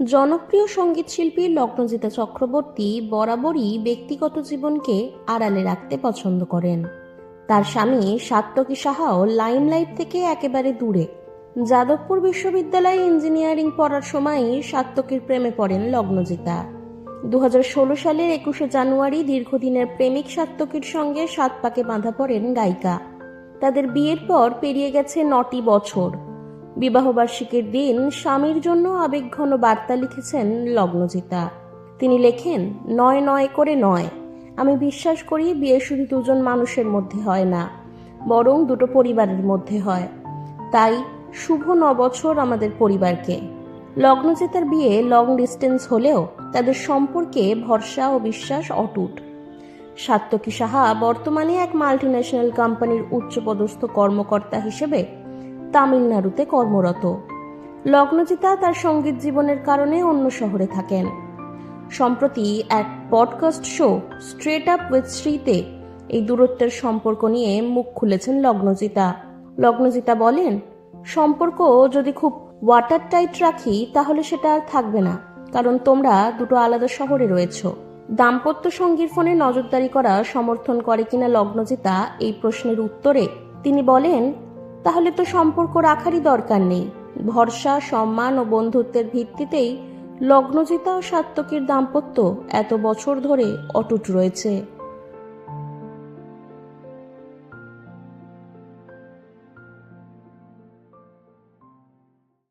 জনপ্রিয় সঙ্গীতশিল্পী লগ্নজিতা চক্রবর্তী বরাবরই ব্যক্তিগত জীবনকে আড়ালে রাখতে পছন্দ করেন। তার স্বামী সাত্তকী সাহাও লাইমলাইট থেকে একেবারে দূরে। যাদবপুর বিশ্ববিদ্যালয়ে ইঞ্জিনিয়ারিং পড়ার সময়ই সাত্তকীর প্রেমে পড়েন লগ্নজিতা। দু হাজার ষোলো সালের একুশে জানুয়ারি দীর্ঘদিনের প্রেমিক সাত্তকীর সঙ্গে সাত পাকে বাঁধা পড়েন গায়িকা। তাদের বিয়ের পর পেরিয়ে গেছে নটি বছর। বিবাহবার্ষিকীর দিন স্বামীর জন্য আবেগঘন বার্তা লিখেছেন লগ্নজিতা। তিনি লেখেন, নয় নয় করে নয়। আমি বিশ্বাস করি বিয়ে শুধু দুজন মানুষের মধ্যে হয় না, বরং দুটো পরিবারের মধ্যে হয়। তাই শুভ নবছর আমাদের পরিবারকে। লগ্নজিতার বিয়ে লং ডিস্টেন্স হলেও তাদের সম্পর্কে ভরসা ও বিশ্বাস অটুট। সাত্তকী সাহা বর্তমানে এক মাল্টিন্যাশনাল কোম্পানির উচ্চপদস্থ কর্মকর্তা হিসেবে তামিলনাড়ুতে কর্মরত। লগ্নজিতা তার সংগীত জীবনের কারণে অন্য শহরে থাকেন। সম্প্রতি এক podcast show straight up with শ্রীতে এই দূরত্বের সম্পর্ক নিয়ে মুখ খুলেছেন লগ্নজিতা। লগ্নজিতা বলেন, সম্পর্ক যদি খুব ওয়াটার টাইট রাখি, তাহলে সেটা আর থাকবে না, কারণ তোমরা দুটো আলাদা শহরে রয়েছো। দাম্পত্য সঙ্গীর ফোনে নজরদারি করা সমর্থন করে কিনা লগ্নজিতা এই প্রশ্নের উত্তরে তিনি বলেন তাহলে তো সম্পর্ক রাখারই দরকার নেই। ভরসা, সম্মান ও বন্ধুত্বের ভিত্তিতেই লগ্নজিতা ও সাত্তকীর দাম্পত্য এত বছর ধরে অটুট রয়েছে।